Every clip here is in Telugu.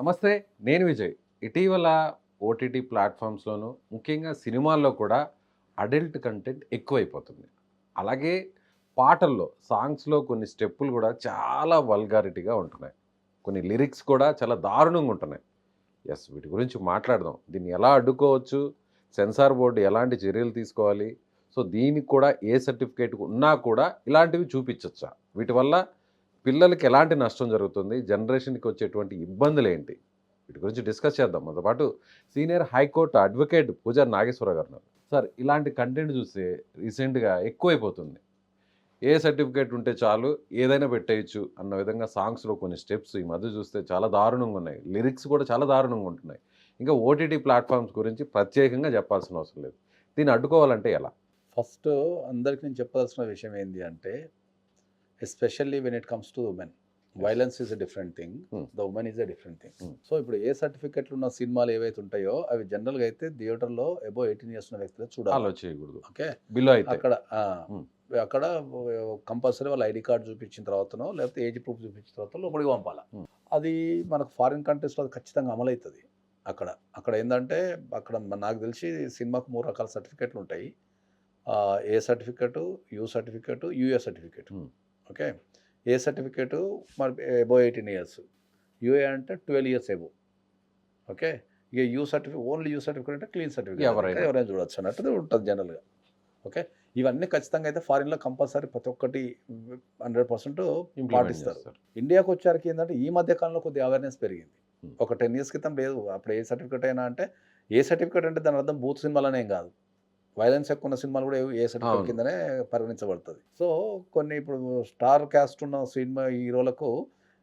నమస్తే నేను విజయ్. ఇటీవల ఓటీటీ ప్లాట్ఫామ్స్లోను ముఖ్యంగా సినిమాల్లో కూడా అడల్ట్ కంటెంట్ ఎక్కువైపోతుంది. అలాగే పాటల్లో సాంగ్స్లో కొన్ని స్టెప్పులు కూడా చాలా వల్గారిటీగా ఉంటున్నాయి. కొన్ని లిరిక్స్ కూడా చాలా దారుణంగా ఉంటున్నాయి. ఎస్ వీటి గురించి మాట్లాడదాం. దీన్ని ఎలా అడ్డుకోవచ్చు? సెన్సార్ బోర్డు ఎలాంటి చర్యలు తీసుకోవాలి? సో దీనికి కూడా ఏ సర్టిఫికేట్ ఉన్నా కూడా ఇలాంటివి చూపించచ్చా? వీటి వల్ల పిల్లలకి ఎలాంటి నష్టం జరుగుతుంది? జనరేషన్కి వచ్చేటువంటి ఇబ్బందులు ఏంటి వీటి గురించి డిస్కస్ చేద్దాం. మనతో పాటు senior high court advocate Puja Nageswara గారు సార్ ఇలాంటి కంటెంట్ చూస్తే రీసెంట్గా ఎక్కువైపోతుంది. ఏ సర్టిఫికేట్ ఉంటే చాలు ఏదైనా పెట్టేయచ్చు అన్న విధంగా సాంగ్స్లో కొన్ని స్టెప్స్ ఈ మధ్య చూస్తే చాలా దారుణంగా ఉన్నాయి. లిరిక్స్ కూడా చాలా దారుణంగా ఉంటున్నాయి. ఇంకా ఓటీటీ ప్లాట్ఫామ్స్ గురించి ప్రత్యేకంగా చెప్పాల్సిన అవసరం లేదు. దీన్ని అడ్డుకోవాలంటే ఎలా? ఫస్ట్ అందరికి నేను చెప్పాల్సిన విషయం ఏంటి అంటే especially when it comes to women violence is a different thing. The women is a different thing. So ఇప్పుడు ఏ సర్టిఫికెట్లు ఉన్న సినిమాలు ఏవైతే ఉంటాయో అవి జనరల్గా అయితే థియేటర్లో అబో ఎయిటీన్ ఇయర్స్ ఉన్న వ్యక్తులు చూడాలి. చేయకూడదు. ఓకే? బిలో అయితే. అక్కడ Hmm. అక్కడ కంపల్సరీ వాళ్ళ ఐడి కార్డు చూపించిన తర్వాతనో లేకపోతే ఏజ్ ప్రూఫ్ చూపించిన తర్వాత లోపలికి పంపాలి? Hmm. అది మనకు ఫారిన్ కంట్రీస్లో అది ఖచ్చితంగా అమలు అవుతుంది అక్కడ అక్కడ ఏంటంటే అక్కడ నాకు తెలిసి సినిమాకు మూడు రకాల సర్టిఫికెట్లు ఉంటాయి. A certificate U certificate UA certificate. Okay? A certificate? మరి ఎబో ఎయిటీన్ ఇయర్స్. యూఏ అంటే ట్వెల్వ్ ఇయర్స్ ఎబో ఓకే? ఇక U certificate only U certificate అంటే క్లీన్ సర్టిఫికేట్. ఎవరైనా. ఎవరైనా చూడొచ్చు అన్నట్టు ఉంటుంది జనరల్గా. ఓకే? ఇవన్నీ ఖచ్చితంగా అయితే ఫారిన్లో కంపల్సరీ ప్రతి ఒక్కటి హండ్రెడ్ పర్సెంట్ పాటిస్తారు. ఇండియాకి వచ్చారికి ఏంటంటే ఈ మధ్య కాలంలో కొద్దిగా అవేర్నెస్ పెరిగింది. ఒక టెన్ ఇయర్స్ క్రితం లేదు. అప్పుడు ఏ సర్టిఫికేట్ అయినా అంటే ఏ సర్టిఫికేట్ అంటే దాని అర్థం బూత్ సినిమాలనే కాదు. వైలెన్స్ ఎక్కువ ఉన్న సినిమాలు కూడా ఏ సర్టిఫికేట్. కిందనే పరిగణించబడుతుంది. సో కొన్ని ఇప్పుడు స్టార్ క్యాస్ట్ ఉన్న సినిమా హీరోలకు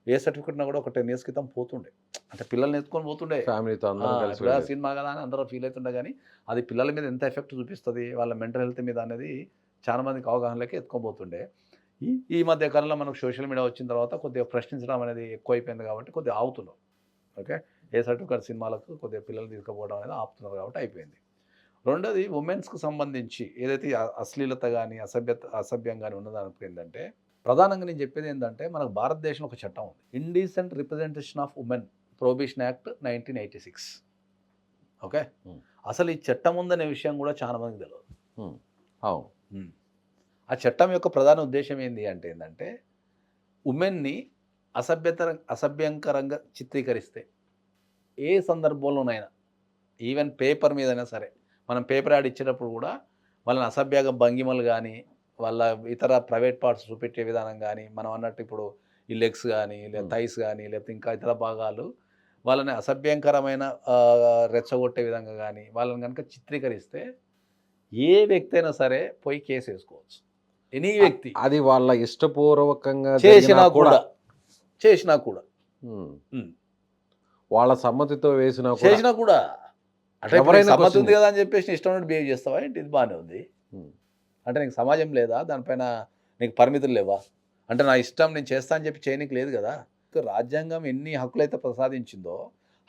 ఏ సర్టిఫికేట్ ఉన్నా కూడా ఒక టెన్ ఇయర్స్ క్రితం పోతుండే. అంటే పిల్లల్ని ఎత్తుకొని పోతుండే. ఫ్యామిలీతో. సినిమా కదా అని అందరూ ఫీల్ అవుతుండే కానీ అది పిల్లల మీద ఎంత ఎఫెక్ట్ చూపిస్తుంది వాళ్ళ మెంటల్ హెల్త్ మీద అనేది చాలా మందికి అవగాహనలోకి ఎత్తుకోబోతుండే ఈ ఈ మధ్య కాలంలో మనకు సోషల్ మీడియా వచ్చిన తర్వాత కొద్దిగా ప్రశ్నించడం అనేది ఎక్కువైపోయింది కాబట్టి కొద్దిగా ఆగుతున్నాం ఓకే? ఏ సర్టిఫికేట్ సినిమాలకు కొద్దిగా పిల్లలు తీసుకుపోవడం అనేది ఆపుతున్నారు కాబట్టి అయిపోయింది. రెండోది ఉమెన్స్కి సంబంధించి ఏదైతే అశ్లీలత కానీ అసభ్యత అసభ్యం కానీ ఉన్నదానికి ఏంటంటే ప్రధానంగా నేను చెప్పేది ఏంటంటే మనకు భారతదేశంలో ఒక చట్టం ఉంది. Indecent representation of women prohibition act nineteen eighty six okay. అసలు ఈ చట్టం ఉందనే విషయం కూడా చాలా మందికి తెలియదు అవును. ఆ చట్టం యొక్క ప్రధాన ఉద్దేశం ఏంటి అంటే ఏంటంటే ఉమెన్ని అసభ్యత అసభ్యంకరంగా చిత్రీకరిస్తే ఏ సందర్భంలోనైనా ఈవెన్ పేపర్ మీదైనా సరే మనం పేపర్ యాడ్ ఇచ్చేటప్పుడు కూడా వాళ్ళని అసభ్యంగా భంగిమలు కానీ వాళ్ళ ఇతర ప్రైవేట్ పార్ట్స్ చూపెట్టే విధానం కానీ మనం అన్నట్టు ఇప్పుడు ఈ లెగ్స్ కానీ లేదా. థైస్ కానీ లేకపోతే ఇంకా ఇతర భాగాలు వాళ్ళని అసభ్యంకరమైన రెచ్చగొట్టే విధంగా కానీ వాళ్ళని కనుక చిత్రీకరిస్తే ఏ వ్యక్తి అయినా సరే పోయి కేసు వేసుకోవచ్చు. ఎనీ వ్యక్తి. అది వాళ్ళ ఇష్టపూర్వకంగా చేసినా కూడా చేసినా కూడా. వాళ్ళ సమ్మతితో వేసినా చేసినా కూడా. అంటే ఉంది కదా అని చెప్పేసి ఇష్టం ఉన్నట్టు బిహేవ్ చేస్తావా ఏంటి? ఇది బాగానే ఉంది. ఉమ్. అంటే నీకు సమాజం లేదా? దానిపైన నీకు పరిమితులు లేవా? అంటే నా ఇష్టం నేను చేస్తా అని చెప్పి చేయనీకి లేదు కదా. రాజ్యాంగం ఎన్ని హక్కులు అయితే ప్రసాదించిందో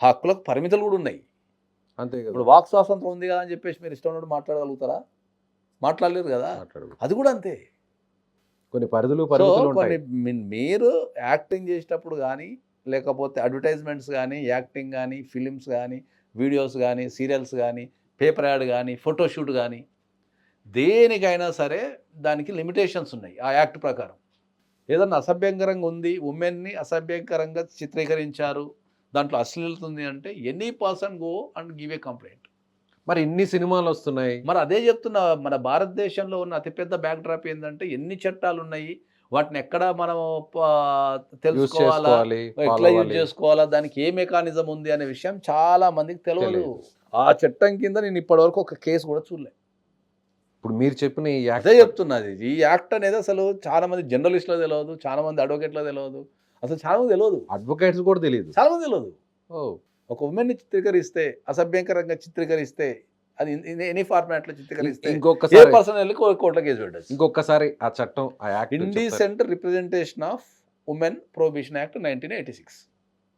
ఆ హక్కులకు పరిమితులు కూడా ఉన్నాయి. అంతే ఇప్పుడు వాక్ స్వాతంత్రం ఉంది కదా అని చెప్పేసి మీరు ఇష్టం ఉన్నట్టు మాట్లాడగలుగుతారా? మాట్లాడలేరు కదా. అది కూడా అంతే. కొన్ని పరిధులు కొన్ని మీరు యాక్టింగ్ చేసేటప్పుడు కానీ లేకపోతే అడ్వర్టైజ్మెంట్స్ కానీ యాక్టింగ్ కానీ ఫిలిమ్స్ కానీ వీడియోస్ కానీ సీరియల్స్ కానీ పేపర్ యాడ్ కానీ ఫోటోషూట్ కానీ దేనికైనా సరే దానికి లిమిటేషన్స్ ఉన్నాయి ఆ యాక్ట్ ప్రకారం. ఏదన్నా అసభ్యంకరంగా ఉంది ఉమెన్ని అసభ్యంకరంగా చిత్రీకరించారు దాంట్లో అశ్లీలత ఉంది అంటే any person go and give a complaint. మరి ఇన్ని సినిమాలు వస్తున్నాయి. మరి అదే చెప్తున్నా మన భారతదేశంలో ఉన్న అతిపెద్ద బ్యాక్ డ్రాప్ ఏంటంటే ఎన్ని చట్టాలు ఉన్నాయి వాటిని ఎక్కడ మనం తెలుసుకోవాలా? ఎట్లా యూజ్. చేసుకోవాలా? దానికి ఏ మెకానిజం ఉంది అనే విషయం చాలా మందికి తెలియదు. ఆ చట్టం కింద నేను ఇప్పటివరకు ఒక కేసు కూడా చూడలే. ఇప్పుడు మీరు చెప్పిన ఈ యాక్ట్ అదే చెప్తున్నది ఈ యాక్ట్ అనేది అసలు చాలా మంది జర్నలిస్ట్లో తెలియదు చాలా మంది అడ్వకేట్లో తెలియదు అసలు చాలా మంది తెలియదు అడ్వకేట్స్ కూడా తెలియదు చాలా మంది తెలియదు ఓ. ఒక ఉమెన్ని చిత్రీకరిస్తే అసభ్యంకరంగా చిత్రీకరిస్తే అది ఎనీ ఫార్మాట్లో చిత్రీకరిస్తే ఏ ఇంకొకసారి పర్సన్ వెళ్ళి కోర్టులో కేసు పెట్టచ్చు. ఇంకొకసారి ఆ చట్టం ఆ act indecent representation of women prohibition act nineteen eighty six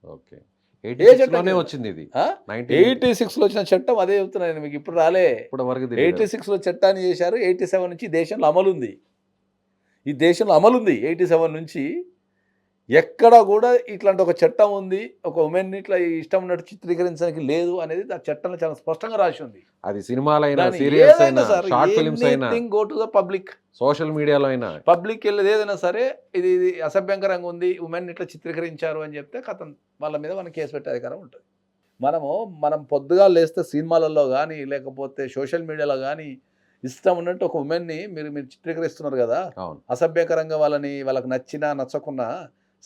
okay? వచ్చింది ఇది. ఎయిటీ సిక్స్లో వచ్చిన చట్టం అదే చెప్తున్నాను నేను మీకు. ఇప్పుడు రాలే. ఇప్పటి వరకు ఎయిటీ తెలియదు. సిక్స్లో చట్టాన్ని చేశారు. ఎయిటీ సెవెన్ నుంచి దేశంలో అమలు ఉంది. ఈ దేశంలో అమలు ఉంది. ఎయిటీ సెవెన్ నుంచి ఎక్కడ కూడా ఇట్లాంటి ఒక చట్టం ఉంది ఒక ఉమెన్ ఇట్లా ఇష్టం ఉన్నట్టు చిత్రీకరించడానికి లేదు అనేది ఆ చట్టంలో చాలా స్పష్టంగా రాసి ఉంది. అది సినిమాలైనా సీరియల్స్ అయినా షార్ట్ ఫిల్మ్స్ అయినా go to the public social మీడియాలో అయినా. పబ్లిక్ వెళ్ళేది ఏదైనా సరే ఇది ఇది అసభ్యంకరంగా ఉంది ఉమెన్ ఇట్లా చిత్రీకరించారు అని చెప్తే కథం వాళ్ళ మీద మనం కేసు పెట్టే అధికారం ఉంటుంది. మనము మనం పొద్దుగా లేస్తే సినిమాలలో కానీ లేకపోతే సోషల్ మీడియాలో కానీ ఇష్టం ఉన్నట్టు ఒక ఉమెన్ని మీరు మీరు చిత్రీకరిస్తున్నారు కదా అసభ్యకరంగా వాళ్ళని వాళ్ళకి నచ్చినా నచ్చకున్నా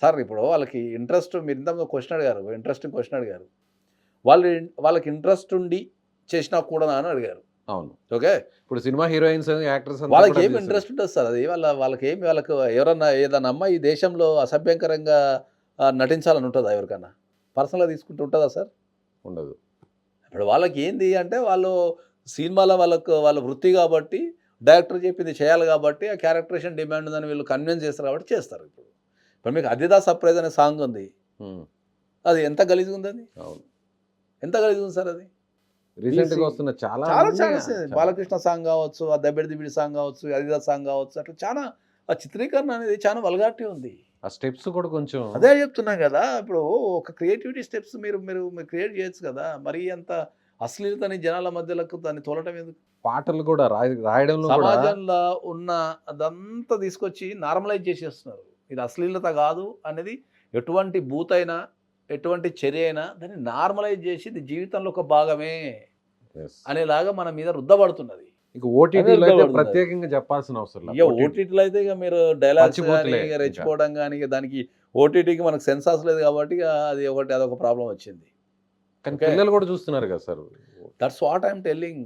సార్ ఇప్పుడు వాళ్ళకి ఇంట్రెస్ట్ మీరు ఇంతకుముందు క్వశ్చన్ అడిగారు ఇంట్రెస్టింగ్ క్వశ్చన్ అడిగారు. వాళ్ళు వాళ్ళకి ఇంట్రెస్ట్ ఉండి చేసినా కూడా అని అడిగారు. అవును. ఓకే? ఇప్పుడు సినిమా హీరోయిన్స్ యాక్టర్స్ వాళ్ళకి ఏమి ఇంట్రెస్ట్ ఉంటుంది సార్ అది వాళ్ళ వాళ్ళకి ఏమి వాళ్ళకి ఎవరన్నా ఏదన్నా అమ్మాయి ఈ దేశంలో అసభ్యంకరంగా నటించాలని ఉంటుందా ఎవరికన్నా? పర్సనల్గా తీసుకుంటూ ఉంటుందా సార్? ఉండదు. ఇప్పుడు వాళ్ళకి ఏంది అంటే వాళ్ళు సినిమాలో వాళ్ళకు వాళ్ళ వృత్తి కాబట్టి డైరెక్టర్ చెప్పింది చేయాలి కాబట్టి ఆ క్యారెక్టరేషన్ డిమాండ్ ఉందని వీళ్ళు కన్విన్స్ చేస్తారు కాబట్టి చేస్తారు ఇప్పుడు. ఇప్పుడు మీకు అదిదా సర్ప్రైజ్ అనే సాంగ్ ఉంది. అది ఎంత గలీజ్గా ఉంది అది? అవును. ఎంత గలీజ్గా ఉంది సార్ అది? రీసెంట్గా BC వస్తున్న చాలా చాలా. చాలా. బాలకృష్ణ సాంగ్ కావచ్చు ఆ దబ్బెడి దిబిడి సాంగ్ కావచ్చు అదిదా సాంగ్ కావచ్చు అట్లా చాలా ఆ చిత్రీకరణ అనేది చాలా వల్గారిటీ ఉంది. ఆ స్టెప్స్ కూడా కొంచెం అదే చెప్తున్నాం కదా ఇప్పుడు ఒక క్రియేటివిటీ స్టెప్స్ మీరు మీరు మీరు క్రియేట్ చేయొచ్చు కదా మరీ అంత అశ్లీలతని జనాల మధ్యలకు దాన్ని తోలటం ఎందుకు? పాటలు కూడా రాయ- రాయడంలో సమాజంలో ఉన్న అదంతా తీసుకొచ్చి నార్మలైజ్ చేసేస్తున్నారు. ఇది అశ్లీలత కాదు అనేది ఎటువంటి బూత్ అయినా ఎటువంటి చర్య అయినా దాన్ని నార్మలైజ్ చేసి ఇది జీవితంలో ఒక భాగమే. అనేలాగా మన మీద రుద్దబడుతున్నది ఇక ఓటీటీలో అయితే. ప్రత్యేకంగా చెప్పాల్సిన అవసరం ఇక. ఓటీటీలో అయితే ఇక మీరు డైలాగ్స్ కానీ ఇక. రెచ్చిపోవడం కానీ ఇక దానికి ఓటీటీకి మనకు సెన్సార్స్ లేదు కాబట్టి అది ఒకటి అదొక ప్రాబ్లం వచ్చింది కానీ. పిల్లలు కూడా చూస్తున్నారు కదా sir that's what I'm telling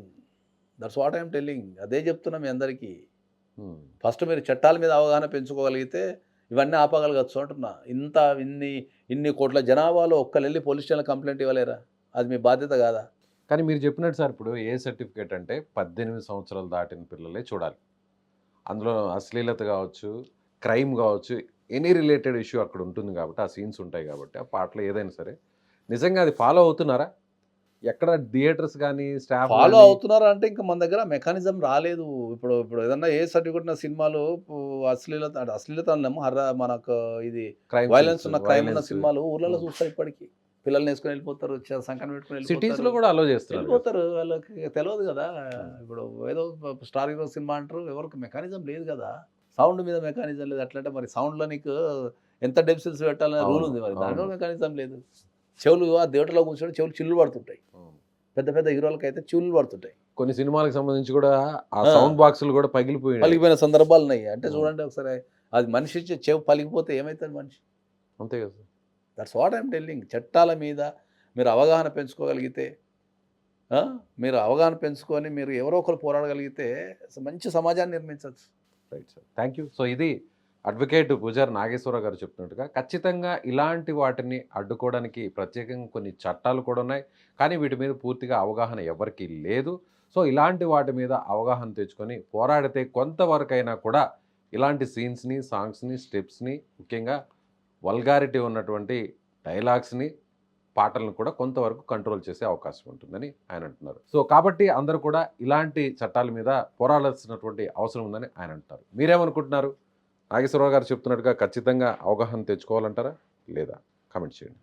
that's what I'm telling అదే చెప్తున్నా మీ అందరికీ ఫస్ట్ మీరు చట్టాల మీద అవగాహన పెంచుకోగలిగితే ఇవన్నీ ఆపగలగచ్చు అంటున్నా ఇంత ఇన్ని ఇన్ని కోట్ల జనాభాలో ఒక్కళ్ళెళ్ళి పోలీస్ స్టేషన్ కంప్లైంట్ ఇవ్వలేరా? అది మీ బాధ్యత కాదా? కానీ మీరు చెప్పినట్టు సార్ ఇప్పుడు ఏ సర్టిఫికేట్ అంటే పద్దెనిమిది సంవత్సరాలు దాటిన పిల్లలే చూడాలి. అందులో అశ్లీలత కావచ్చు క్రైమ్ కావచ్చు ఎనీ రిలేటెడ్ ఇష్యూ అక్కడ ఉంటుంది కాబట్టి ఆ సీన్స్ ఉంటాయి కాబట్టి ఆ పాటలో ఏదైనా సరే. నిజంగా అది ఫాలో అవుతున్నారా? ఎక్కడ థియేటర్స్ కానీ స్టాఫ్ ఫాలో అవుతున్నారా అంటే ఇంకా మన దగ్గర మెకానిజం రాలేదు. ఇప్పుడు ఇప్పుడు ఏదన్నా ఏ సర్టిఫికెట్ ఉన్న సినిమాలు అశ్లీలత అంటే అశ్లీలత అన్నాము హర్ర మనకు ఇది క్రైమ్ వైలెన్స్ ఉన్న క్రైమ్ ఉన్న సినిమాలు ఊర్లలో చూస్తారు ఇప్పటికి. పిల్లల్ని వేసుకొని వెళ్ళిపోతారు సంకన పెట్టుకొని సిటీస్లో. కూడా అలో చేస్తున్నారు కదా. వెళ్ళిపోతారు. వాళ్ళకి తెలియదు కదా. ఇప్పుడు ఏదో స్టార్ హీరో సినిమా అంటారు. ఎవరికి మెకానిజం లేదు కదా. సౌండ్ మీద మెకానిజం లేదు అట్లంటే మరి సౌండ్లో నీకు ఎంత డెప్సిల్స్ పెట్టాలనే రూల్ ఉంది మరి. దాంట్లో. మెకానిజం లేదు. చెవులు ఆ దేవటలో కూర్చొని చెవులు చిల్లు పడుతుంటాయి. పెద్ద పెద్ద హీరోలకి అయితే చిల్లు పడుతుంటాయి. కొన్ని సినిమాలకు సంబంధించి కూడా ఆ. సౌండ్ బాక్సులు కూడా పగిలిపోయి పలిగిపోయిన సందర్భాలు ఉన్నాయి అంటే. చూడండి ఒకసారి అది మనిషి చెవు పలిగిపోతే ఏమవుతుంది మనిషి? అంతే కదా. దట్స్ వాట్ ఐమ్ టెల్లింగ్ చట్టాల మీద మీరు అవగాహన పెంచుకోగలిగితే మీరు అవగాహన పెంచుకొని మీరు ఎవరో ఒకరు పోరాడగలిగితే మంచి సమాజాన్ని నిర్మించవచ్చు. Right sir thank you so ఇది అడ్వకేట్ పూజారి నాగేశ్వరరావు గారు చెప్తున్నట్టుగా ఖచ్చితంగా ఇలాంటి వాటిని అడ్డుకోవడానికి ప్రత్యేకంగా కొన్ని చట్టాలు కూడా ఉన్నాయి. కానీ వీటి మీద పూర్తిగా అవగాహన ఎవరికీ లేదు. సో ఇలాంటి వాటి మీద అవగాహన తెచ్చుకొని పోరాడితే కొంతవరకైనా కూడా ఇలాంటి సీన్స్ని సాంగ్స్ని స్టెప్స్ని ముఖ్యంగా వల్గారిటీ ఉన్నటువంటి డైలాగ్స్ని పాటలను కూడా కొంతవరకు కంట్రోల్ చేసే అవకాశం ఉంటుందని ఆయన అంటున్నారు. సో కాబట్టి అందరూ కూడా ఇలాంటి చట్టాల మీద పోరాడాల్సినటువంటి అవసరం ఉందని ఆయన అంటున్నారు. మీరేమనుకుంటున్నారు? నాగేశ్వరరావు గారు చెప్తున్నట్టుగా ఖచ్చితంగా అవగాహన తెచ్చుకోవాలంటారా? లేదా? కామెంట్ చేయండి.